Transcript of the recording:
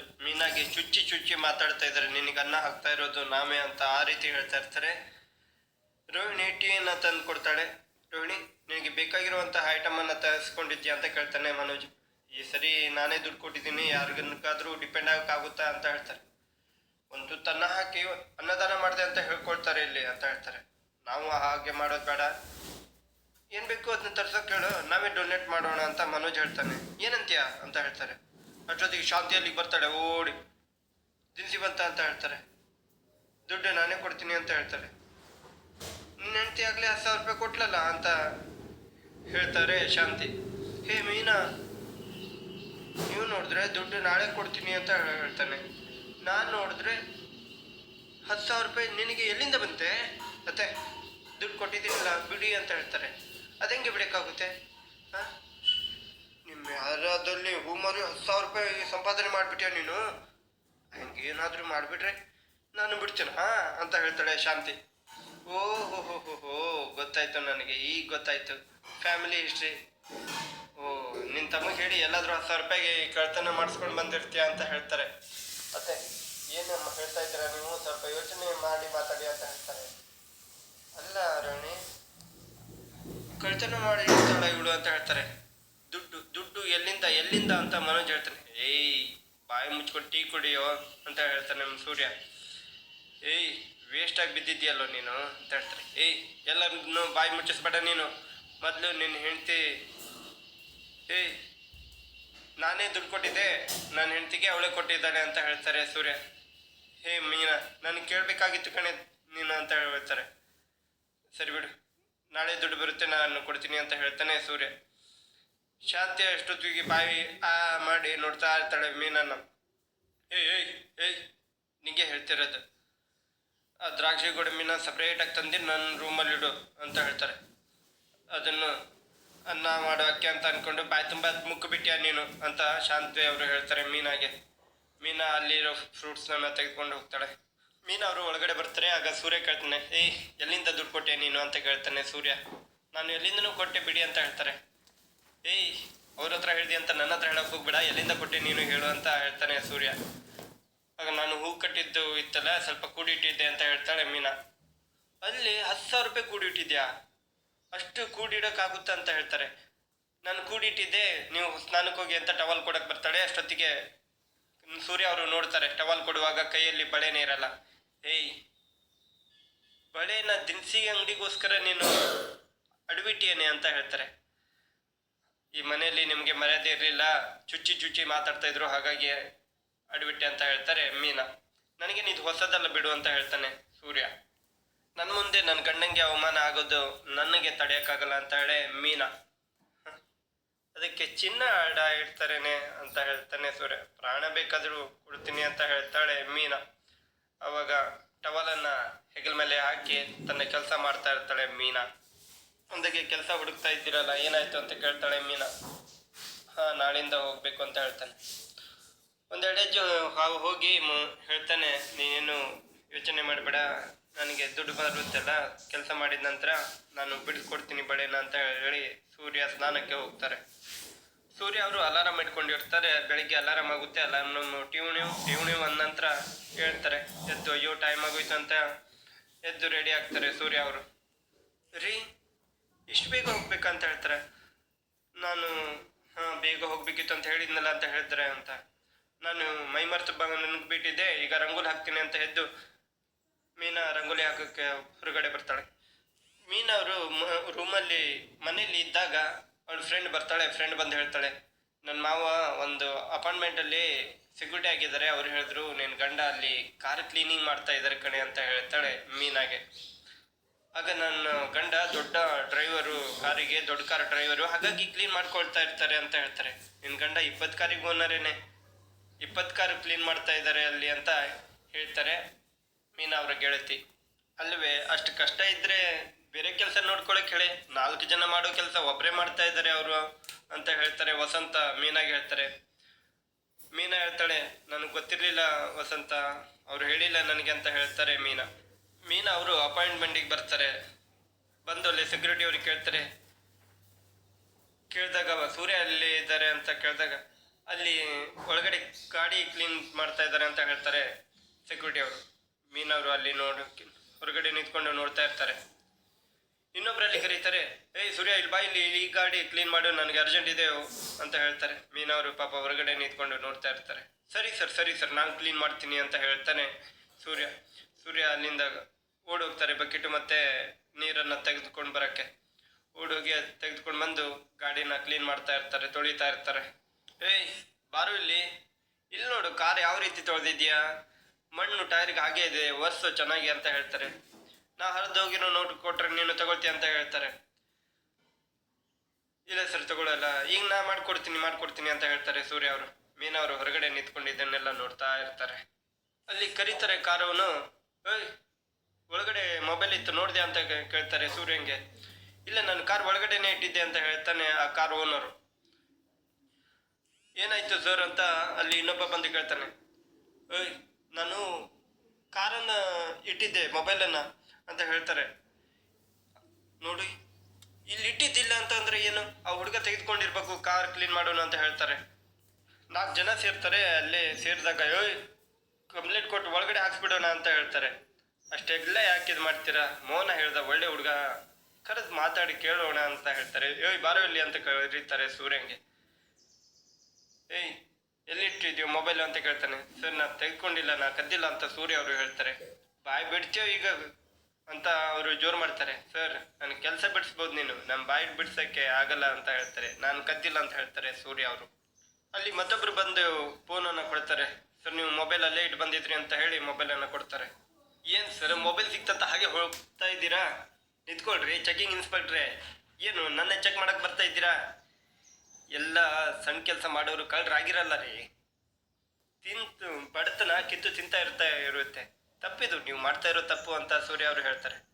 ಮನೋಜ್ ಮೀನಾಗೆ ಚುಚ್ಚಿ ಚುಚ್ಚಿ ಮಾತಾಡ್ತಾ ಇದ್ದಾರೆ. ನಿನಗೆ ಅನ್ನ ಹಾಕ್ತಾ ಇರೋದು ನಾವೇ ಅಂತ ಆ ರೀತಿ ಹೇಳ್ತಾ ಇರ್ತಾರೆ. ರೋಹಿಣಿ ಟೀಯನ್ನು ತಂದು ಕೊಡ್ತಾಳೆ. ರೋಹಿಣಿ, ನಿನಗೆ ಬೇಕಾಗಿರುವಂತಹ ಐಟಮನ್ನು ತರಿಸ್ಕೊಂಡಿದ್ಯಾ ಅಂತ ಕೇಳ್ತಾನೆ ಮನೋಜ್. ಈ ಸರಿ ನಾನೇ ದುಡ್ಡು ಕೊಟ್ಟಿದ್ದೀನಿ ಯಾರಿಗನ್ಕಾದ್ರೂ ಡಿಪೆಂಡ್ ಆಗೋಕ್ಕಾಗುತ್ತಾ ಅಂತ ಹೇಳ್ತಾರೆ. ಒಂದು ತನ್ನ ಹಾಕಿ ಅನ್ನದಾನ ಮಾಡಿದೆ ಅಂತ ಹೇಳ್ಕೊಳ್ತಾರೆ ಇಲ್ಲಿ ಅಂತ ಹೇಳ್ತಾರೆ. ನಾವು ಹಾಗೆ ಮಾಡೋದು ಬೇಡ. ಏನ್ ಬೇಕು ಅದನ್ನ ತರ್ಸೋಕೆ ಹೇಳು ನಾವೇ ಡೊನೇಟ್ ಮಾಡೋಣ ಅಂತ ಮನೋಜ್ ಹೇಳ್ತಾನೆ. ಏನಂತೀಯ ಅಂತ ಹೇಳ್ತಾರೆ. ಅಷ್ಟೊತ್ತಿಗೆ ಶಾಂತಿ ಅಲ್ಲಿಗೆ ಬರ್ತಾಳೆ, ಓಡಿ. ದಿನಸಿ ಬಂತ ಅಂತ ಹೇಳ್ತಾರೆ. ದುಡ್ಡು ನಾನೇ ಕೊಡ್ತೀನಿ ಅಂತ ಹೇಳ್ತಾರೆ. ನಿನ್ನ ಹೆಂಡತಿ ಆಗಲೇ ಹತ್ತು ಸಾವಿರ ರೂಪಾಯಿ ಕೊಟ್ಲಲ್ಲ ಅಂತ ಹೇಳ್ತಾರೆ ಶಾಂತಿ. ಹೇ ಮೀನಾ, ನೀವು ನೋಡಿದ್ರೆ ದುಡ್ಡು ನಾಳೆ ಕೊಡ್ತೀನಿ ಅಂತ ಹೇಳ್ತಾನೆ. ನಾನು ನೋಡಿದ್ರೆ ಹತ್ತು ಸಾವಿರ ರೂಪಾಯಿ ನಿನಗೆ ಎಲ್ಲಿಂದ ಬಂತೆ? ಮತ್ತೆ ದುಡ್ಡು ಕೊಟ್ಟಿದ್ದೀನಿಲ್ಲ, ಬಿಡಿ ಅಂತ ಹೇಳ್ತಾರೆ. ಅದೆಂಗೆ ಬಿಡೋಕ್ಕಾಗುತ್ತೆ? ಹಾಂ? ಯಾರಾದಲ್ಲಿ ಹೂಮರು ಹತ್ತು ಸಾವಿರ ರೂಪಾಯಿ ಸಂಪಾದನೆ ಮಾಡಿಬಿಟ್ಯಾ ನೀನು? ಹಂಗೆ ಏನಾದರೂ ಮಾಡಿಬಿಟ್ರೆ ನಾನು ಬಿಡ್ತೀನ, ಹಾ? ಅಂತ ಹೇಳ್ತಾಳೆ ಶಾಂತಿ. ಓ ಹೋ ಹೋ ಹೋ ಗೊತ್ತಾಯ್ತು ನನಗೆ, ಈಗ ಗೊತ್ತಾಯ್ತು. Family history. ಓ ನಿನ್ನ ತಮಗೆ ಹೇಳಿ ಎಲ್ಲಾದರೂ ಹತ್ತು ಸಾವಿರ ರೂಪಾಯಿಗೆ ಕಳ್ತನ ಮಾಡಿಸ್ಕೊಂಡು ಬಂದಿರ್ತೀಯ ಅಂತ ಹೇಳ್ತಾರೆ. ಮತ್ತೆ ಏನಮ್ಮ ಹೇಳ್ತಾ ಇದ್ದೀರಾ ನೀವು? ಸ್ವಲ್ಪ ಯೋಚನೆ ಮಾಡಿ ಮಾತಾಡಿ ಅಂತ ಹೇಳ್ತಾರೆ. ಅಲ್ಲ ರಾಣಿ ಕಳ್ತನ ಮಾಡಿ ಇವಳು ಅಂತ ಹೇಳ್ತಾರೆ. ಎಲ್ಲಿಂದ ಎಲ್ಲಿಂದ ಅಂತ ಮನೋಜ್ ಹೇಳ್ತಾನೆ. ಏಯ್, ಬಾಯಿ ಮುಚ್ಕೊಂಡು ಟೀ ಕುಡಿಯೋ ಅಂತ ಹೇಳ್ತಾನೆ ನಮ್ಮ ಸೂರ್ಯ. ಏಯ್ ವೇಸ್ಟಾಗಿ ಬಿದ್ದಿದ್ಯಲ್ಲೋ ನೀನು ಅಂತ ಹೇಳ್ತಾರೆ ಏಯ್, ಎಲ್ಲರನ್ನೂ ಬಾಯಿ ಮುಚ್ಚಿಸ್ಬೇಡ ನೀನು. ಮೊದಲು ನಿನ್ನ ಹೆಂಡತಿ, ಏಯ್, ನಾನೇ ದುಡ್ಡು ಕೊಟ್ಟಿದ್ದೆ. ನನ್ನ ಹೆಂಡತಿಗೆ ಅವಳೇ ಕೊಟ್ಟಿದ್ದಾಳೆ ಅಂತ ಹೇಳ್ತಾರೆ ಸೂರ್ಯ. ಹೇ ಮೀನಾ, ನನಗೆ ಕೇಳಬೇಕಾಗಿತ್ತು ಕಣೆ ನೀನು ಅಂತ ಹೇಳ್ತಾರೆ. ಸರಿ ಬಿಡು, ನಾಳೆ ದುಡ್ಡು ಬರುತ್ತೆ, ನಾನು ಕೊಡ್ತೀನಿ ಅಂತ ಹೇಳ್ತಾನೆ ಸೂರ್ಯ. ಶಾಂತಿ ಅಷ್ಟೊತ್ತಿಗೆ ಬಾಯಿ, ಆ ಮಾಡಿ ನೋಡ್ತಾ ಇರ್ತಾಳೆ ಮೀನನ್ನು. ಏಯ್ ಏಯ್ ಏಯ್, ನಿಂಗೆ ಹೇಳ್ತಿರೋದು. ಆ ದ್ರಾಕ್ಷಿ ಗೋಡಂಬಿನ ಸಪ್ರೇಟಾಗಿ ತಂದು ನನ್ನ ರೂಮಲ್ಲಿ ಇಡು ಅಂತ ಹೇಳ್ತಾರೆ. ಅದನ್ನು ಅನ್ನ ಮಾಡೋಕ್ಕೆ ಅಂತ ಅಂದ್ಕೊಂಡು ಬಾಯಿ ತುಂಬ ಮುಕ್ಕು ಬಿಟ್ಟ್ಯಾ ನೀನು ಅಂತ ಶಾಂತಿ ಅವರು ಹೇಳ್ತಾರೆ ಮೀನಾಗೆ. ಮೀನಾ ಅಲ್ಲಿರೋ ಫ್ರೂಟ್ಸ್ನ ತೆಗೆದುಕೊಂಡು ಹೋಗ್ತಾಳೆ. ಮೀನಾ ಅವರು ಒಳಗಡೆ ಬರ್ತಾರೆ, ಆಗ ಸೂರ್ಯ ಕೇಳ್ತಾನೆ, ಏಯ್, ಎಲ್ಲಿಂದ ದುಡ್ಡು ಕೊಟ್ಟೆ ನೀನು? ಅಂತ ಕೇಳ್ತಾನೆ ಸೂರ್ಯ. ನಾನು ಎಲ್ಲಿಂದನೂ ಕೊಟ್ಟೆ ಬಿಡಿ ಅಂತ ಹೇಳ್ತಾರೆ. ಏಯ್, ಅವ್ರ ಹತ್ರ ಹೇಳ್ದಿ ಅಂತ ನನ್ನ ಹತ್ರ ಹೇಳಕ್ ಹೋಗ್ಬೇಡ, ಎಲ್ಲಿಂದ ಕೊಟ್ಟಿ ನೀನು ಹೇಳು ಅಂತ ಹೇಳ್ತಾನೆ ಸೂರ್ಯ. ಆಗ ನಾನು ಹೂ ಕಟ್ಟಿದ್ದು ಇತ್ತಲ್ಲ, ಸ್ವಲ್ಪ ಕೂಡಿಟ್ಟಿದ್ದೆ ಅಂತ ಹೇಳ್ತಾಳೆ ಮೀನಾ. ಅಲ್ಲಿ ಹತ್ತು ಸಾವಿರ ರೂಪಾಯಿ ಕೂಡಿಟ್ಟಿದ್ಯಾ? ಅಷ್ಟು ಕೂಡಿಡೋಕ್ಕಾಗುತ್ತಾ ಅಂತ ಹೇಳ್ತಾರೆ. ನಾನು ಕೂಡಿಟ್ಟಿದ್ದೆ, ನೀವು ಸ್ನಾನಕ್ಕೆ ಹೋಗಿ ಅಂತ ಟವಲ್ ಕೊಡಕ್ಕೆ ಬರ್ತಾಳೆ, ಅಷ್ಟೊತ್ತಿಗೆ ಸೂರ್ಯ ಅವರು ನೋಡ್ತಾರೆ, ಟವಲ್ ಕೊಡುವಾಗ ಕೈಯಲ್ಲಿ ಬಳೆನೇ ಇರಲ್ಲ. ಏಯ್, ಬಳೆನ ದಿನಸಿ ಅಂಗಡಿಗೋಸ್ಕರ ನೀನು ಅಡ್ಬಿಟ್ಟಿಯೇನೆ ಅಂತ ಹೇಳ್ತಾರೆ. ಈ ಮನೆಯಲ್ಲಿ ನಿಮಗೆ ಮರ್ಯಾದೆ ಇರಲಿಲ್ಲ, ಚುಚ್ಚಿ ಚುಚ್ಚಿ ಮಾತಾಡ್ತಾ ಇದ್ರು, ಹಾಗಾಗಿ ಅಡ್ಬಿಟ್ಟೆ ಅಂತ ಹೇಳ್ತಾರೆ ಮೀನಾ. ನನಗೆ ಇದು ಹೊಸದಲ್ಲ ಬಿಡು ಅಂತ ಹೇಳ್ತಾನೆ ಸೂರ್ಯ. ನನ್ನ ಮುಂದೆ ನನ್ನ ಗಂಡಂಗೆ ಅವಮಾನ ಆಗೋದು ನನಗೆ ತಡೆಯೋಕ್ಕಾಗಲ್ಲ ಅಂತ ಹೇಳಿ ಮೀನಾ. ಅದಕ್ಕೆ ಚಿನ್ನ ಅಡ ಇಡ್ತಾರೇನೆ ಅಂತ ಹೇಳ್ತಾನೆ ಸೂರ್ಯ. ಪ್ರಾಣ ಬೇಕಾದರೂ ಕೊಡ್ತೀನಿ ಅಂತ ಹೇಳ್ತಾಳೆ ಮೀನಾ. ಅವಾಗ ಟವಲನ್ನು ಹೆಗಲ ಮೇಲೆ ಹಾಕಿ ತನ್ನ ಕೆಲಸ ಮಾಡ್ತಾ ಇರ್ತಾಳೆ ಮೀನಾ. ಒಂದಕ್ಕೆ ಕೆಲಸ ಹುಡುಕ್ತಾ ಇದ್ದೀರಲ್ಲ, ಏನಾಯ್ತು ಅಂತ ಕೇಳ್ತಾಳೆ ಮೀನಾ. ಹಾ, ನಾಳಿಂದ ಹೋಗ್ಬೇಕು ಅಂತ ಹೇಳ್ತಾನೆ. ಒಂದೆರಡು ಹೆಜ್ಜೆ ಹಾವು ಹೋಗಿ ಹೇಳ್ತಾನೆ, ನೀನೇನು ಯೋಚನೆ ಮಾಡಬೇಡ, ನನಗೆ ದುಡ್ಡು ಬರುತ್ತಲ್ಲ, ಕೆಲಸ ಮಾಡಿದ ನಂತರ ನಾನು ಬಿಡಿಸ್ಕೊಡ್ತೀನಿ ಬಳೆನ ಅಂತ ಹೇಳಿ ಸೂರ್ಯ ಸ್ನಾನಕ್ಕೆ ಹೋಗ್ತಾರೆ. ಸೂರ್ಯ ಅವರು ಅಲಾರಾಮ್ ಇಟ್ಕೊಂಡಿರ್ತಾರೆ ಬೆಳಿಗ್ಗೆ ಅಲಾರಾಮ್ ಆಗುತ್ತೆ ಅಲಾರಾಮ್ ಟಿವಣಿ ಟಿವಣಿ ಅಂದ ನಂತರ ಹೇಳ್ತಾರೆ, ಎದ್ದು ಅಯ್ಯೋ ಟೈಮ್ ಆಗೋಯ್ತು ಅಂತ ಎದ್ದು ರೆಡಿ ಆಗ್ತಾರೆ ಸೂರ್ಯ ಅವರು. ರೀ ಇಷ್ಟು ಬೇಗ ಹೋಗ್ಬೇಕಂತ ಹೇಳ್ತಾರೆ? ನಾನು, ಹಾಂ, ಬೇಗ ಹೋಗ್ಬೇಕಿತ್ತು ಅಂತ ಹೇಳಿದ್ನಲ್ಲ ಅಂತ ಹೇಳಿದ್ರೆ ಅಂತ. ನಾನು ಮೈ ಮರೆತು ನನಗೆ ಬಿಟ್ಟಿದ್ದೆ ಈಗ ರಂಗೋಲಿ ಹಾಕ್ತೀನಿ ಅಂತ ಎದ್ದು ಮೀನಾ ರಂಗೋಲಿ ಹಾಕೋಕ್ಕೆ ಹೊರಗಡೆ ಬರ್ತಾಳೆ. ಮೀನಾ ಅವರು ರೂಮಲ್ಲಿ ಮನೇಲಿ ಇದ್ದಾಗ ಅವಳು ಫ್ರೆಂಡ್ ಬರ್ತಾಳೆ ಫ್ರೆಂಡ್ ಬಂದು ಹೇಳ್ತಾಳೆ ನನ್ನ ಮಾವ ಒಂದು ಅಪಾರ್ಟ್ಮೆಂಟಲ್ಲಿ ಸೆಕ್ಯೂರಿಟಿ ಆಗಿದ್ದಾರೆ, ಅವ್ರು ಹೇಳಿದ್ರು ನಿನ್ನ ಗಂಡ ಅಲ್ಲಿ ಕಾರ್ ಕ್ಲೀನಿಂಗ್ ಮಾಡ್ತಾ ಇದ್ದಾರೆ ಕಣೆ, ಅಂತ ಹೇಳ್ತಾಳೆ ಮೀನಾಗೆ. ಆಗ ನನ್ನ ಗಂಡ ದೊಡ್ಡ ಡ್ರೈವರು ಕಾರಿಗೆ, ದೊಡ್ಡ ಕಾರ್ ಡ್ರೈವರು ಹಾಗಾಗಿ ಕ್ಲೀನ್ ಮಾಡ್ಕೊಳ್ತಾ ಇರ್ತಾರೆ ಅಂತ ಹೇಳ್ತಾರೆ. ನಿನ್ನ ಗಂಡ ಇಪ್ಪತ್ತು ಕಾರಿಗೆ ಓನರೇನೆ. ಇಪ್ಪತ್ತು ಕಾರು ಕ್ಲೀನ್ ಮಾಡ್ತಾ ಇದ್ದಾರೆ ಅಲ್ಲಿ ಅಂತ ಹೇಳ್ತಾರೆ ಮೀನಾ ಅವರ ಗೆಳತಿ. ಅಲ್ವೇ ಅಷ್ಟು ಕಷ್ಟ ಇದ್ರೆ ಬೇರೆ ಕೆಲಸ ನೋಡ್ಕೊಳಕ್ ಹೇಳಿ. ನಾಲ್ಕು ಜನ ಮಾಡೋ ಕೆಲಸ ಒಬ್ಬರೇ ಮಾಡ್ತಾ ಇದ್ದಾರೆ ಅವರು ಅಂತ ಹೇಳ್ತಾರೆ ವಸಂತ ಮೀನಾಗೆ ಹೇಳ್ತಾರೆ. ಮೀನಾ ಹೇಳ್ತಾಳೆ, ನನಗೆ ಗೊತ್ತಿರಲಿಲ್ಲ ವಸಂತ, ಅವ್ರು ಹೇಳಿಲ್ಲ ನನಗೆ ಅಂತ ಹೇಳ್ತಾರೆ ಮೀನಾ. ಮೀನಾ ಅವರು ಅಪಾಯಿಂಟ್ಮೆಂಟಿಗೆ ಬರ್ತಾರೆ. ಬಂದು ಅಲ್ಲಿ ಸೆಕ್ಯೂರಿಟಿ ಅವ್ರಿಗೆ ಕೇಳ್ತಾರೆ. ಕೇಳಿದಾಗ ಸೂರ್ಯ ಅಲ್ಲಿ ಇದ್ದಾರೆ ಅಂತ ಕೇಳಿದಾಗ ಅಲ್ಲಿ ಒಳಗಡೆ ಗಾಡಿ ಕ್ಲೀನ್ ಮಾಡ್ತಾ ಇದ್ದಾರೆ ಅಂತ ಹೇಳ್ತಾರೆ ಸೆಕ್ಯೂರಿಟಿ ಅವರು. ಮೀನವರು ಅಲ್ಲಿ ನೋಡ, ಹೊರಗಡೆ ನಿಂತ್ಕೊಂಡು ನೋಡ್ತಾ ಇರ್ತಾರೆ. ಇನ್ನೊಬ್ಬರಲ್ಲಿ ಕರೀತಾರೆ, ಏಯ್ ಸೂರ್ಯ, ಇಲ್ಲಿ ಬಾ, ಇಲ್ಲಿ ಈ ಗಾಡಿ ಕ್ಲೀನ್ ಮಾಡು, ನನಗೆ ಅರ್ಜೆಂಟ್ ಇದೆ ಅಂತ ಹೇಳ್ತಾರೆ. ಮೀನವರು ಪಾಪ ಹೊರಗಡೆ ನಿಂತ್ಕೊಂಡು ನೋಡ್ತಾ ಇರ್ತಾರೆ. ಸರಿ ಸರ್ ಸರಿ ಸರ್, ನಾನು ಕ್ಲೀನ್ ಮಾಡ್ತೀನಿ ಅಂತ ಹೇಳ್ತಾನೆ ಸೂರ್ಯ. ಸೂರ್ಯ ಅಲ್ಲಿಂದ ಓಡೋಗ್ತಾರೆ ಬಕೆಟ್ ಮತ್ತೆ ನೀರನ್ನು ತೆಗೆದುಕೊಂಡು ಬರೋಕ್ಕೆ. ಓಡೋಗಿ ತೆಗೆದುಕೊಂಡು ಬಂದು ಗಾಡಿನ ಕ್ಲೀನ್ ಮಾಡ್ತಾ ಇರ್ತಾರೆ, ತೊಳಿತಾ ಇರ್ತಾರೆ. ಏಯ್, ಬಾರು ಇಲ್ಲಿ. ಇಲ್ಲಿ ನೋಡು ಕಾರ್ ಯಾವ ರೀತಿ ತೊಳೆದಿದ್ಯಾ? ಮಣ್ಣು ಟೈರ್ಗೆ ಹಾಗೆ ಇದೆ ವರ್ಸು ಚೆನ್ನಾಗಿ ಅಂತ ಹೇಳ್ತಾರೆ. ನಾ ಹರಿದೋಗಿರೋ ನೋಟ್ ಕೊಟ್ರೆ ನೀನು ತಗೊಳ್ತೀಯ ಅಂತ ಹೇಳ್ತಾರೆ. ಇಲ್ಲ ಸರ್, ತಗೊಳ್ಳಲ್ಲ. ಈಗ ನಾ ಮಾಡ್ಕೊಡ್ತೀನಿ ಮಾಡ್ಕೊಡ್ತೀನಿ ಅಂತ ಹೇಳ್ತಾರೆ ಸೂರ್ಯ ಅವರು. ಮೀನವರು ಹೊರಗಡೆ ನಿಂತ್ಕೊಂಡು ಇದನ್ನೆಲ್ಲ ನೋಡ್ತಾ ಇರ್ತಾರೆ. ಅಲ್ಲಿ ಕರೀತಾರೆ ಕಾರವನು ಏಯ್ ಒಳಗಡೆ ಮೊಬೈಲ್ ಇತ್ತು, ನೋಡಿದೆ ಅಂತ ಕೇಳ್ತಾರೆ ಸೂರ್ಯಂಗೆ. ಇಲ್ಲ, ನಾನು ಕಾರ್ ಒಳಗಡೆನೆ ಇಟ್ಟಿದ್ದೆ ಅಂತ ಹೇಳ್ತಾನೆ ಆ ಕಾರ್ ಓನರು ಏನಾಯ್ತು ಸರ್ ಅಂತ ಅಲ್ಲಿ ಇನ್ನೊಬ್ಬ ಬಂದು ಕೇಳ್ತಾನೆ. ಏಯ್, ನಾನು ಕಾರನ್ನ ಇಟ್ಟಿದ್ದೆ ಮೊಬೈಲನ್ನ ಅಂತ ಹೇಳ್ತಾರೆ. ನೋಡಿ, ಇಲ್ಲಿ ಇಟ್ಟಿದ್ದಿಲ್ಲ ಅಂತಂದ್ರೆ ಏನು? ಆ ಹುಡುಗ ತೆಗೆದುಕೊಂಡಿರ್ಬೇಕು ಕಾರ್ ಕ್ಲೀನ್ ಮಾಡೋಣ ಅಂತ ಹೇಳ್ತಾರೆ. ನಾಲ್ಕು ಜನ ಸೇರ್ತಾರೆ, ಅಲ್ಲಿ ಸೇರಿದಾಗ ಕಂಪ್ಲೇಂಟ್ ಕೊಟ್ಟು ಒಳಗಡೆ ಹಾಕ್ಸ್ಬಿಡೋಣ, ಅಂತ ಹೇಳ್ತಾರೆ. ಅಷ್ಟೆಲ್ಲ ಯಾಕೆ ಇದು ಮಾಡ್ತೀರಾ? ಮೋನ ಹೇಳ್ದ ಒಳ್ಳೆ ಹುಡುಗ. ಕರೆದು ಮಾತಾಡಿ ಕೇಳೋಣ ಅಂತ ಹೇಳ್ತಾರೆ. ಏಯ್, ಬಾರೋ ಇಲ್ಲಿ ಅಂತ ಕರೀತಾರೆ ಸೂರ್ಯಂಗೆ. ಏಯ್, ಎಲ್ಲಿಟ್ಟಿದ್ಯೋ ಮೊಬೈಲ್ ಅಂತ ಕೇಳ್ತಾನೆ. ಸರ್ ನಾ ತೆಗೆದುಕೊಂಡಿಲ್ಲ ನಾ ಕದ್ದಿಲ್ಲ ಅಂತ ಸೂರ್ಯ ಅವರು ಹೇಳ್ತಾರೆ. ಬಾಯಿ ಬಿಡ್ತೀಯೋ ಈಗ? ಅಂತ ಅವರು ಜೋರು ಮಾಡ್ತಾರೆ. ಸರ್ ನನ್ನ ಕೆಲಸ ಬಿಡಿಸ್ಬೋದು ನೀನು. ನಮ್ಮ ಬಾಯಿ ಬಿಡ್ಸಕ್ಕೆ ಆಗಲ್ಲ ಅಂತ ಹೇಳ್ತಾರೆ. ನಾನು ಕದ್ದಿಲ್ಲ ಅಂತ ಹೇಳ್ತಾರೆ ಸೂರ್ಯ ಅವರು. ಅಲ್ಲಿ ಮತ್ತೊಬ್ರು ಬಂದು ಫೋನನ್ನು ಕೊಡ್ತಾರೆ. ಸರ್, ನೀವು ಮೊಬೈಲ್ ಅಲ್ಲೇ ಇಟ್ಟು ಬಂದಿದ್ರಿ ಅಂತ ಹೇಳಿ ಮೊಬೈಲನ್ನು ಕೊಡ್ತಾರೆ. ಏನು ಸರ್ ಮೊಬೈಲ್ ಸಿಕ್ತಂತ ಹಾಗೆ ಹೋಗ್ತಾ ಇದ್ದೀರಾ? ನಿಂತ್ಕೊಳ್ರಿ ಚೆಕಿಂಗ್ ಇನ್ಸ್ಪೆಕ್ಟ್ರೆ ಏನು, ನನ್ನ ಚೆಕ್ ಮಾಡಕ್ಕೆ ಬರ್ತಾ ಇದ್ದೀರಾ? ಎಲ್ಲ ಸಣ್ಣ ಕೆಲಸ ಮಾಡೋರು ಕಳ್ರಾಗಿರಲ್ಲ ರೀ. ತಿಂತು, ಬಡತನ ಕಿತ್ತು ತಿಂತಾ ಇರ್ತಾ ಇರುತ್ತೆ. ತಪ್ಪಿದು, ನೀವು ಮಾಡ್ತಾ ಇರೋ ತಪ್ಪು ಅಂತ ಸೂರ್ಯ ಅವರು ಹೇಳ್ತಾರೆ.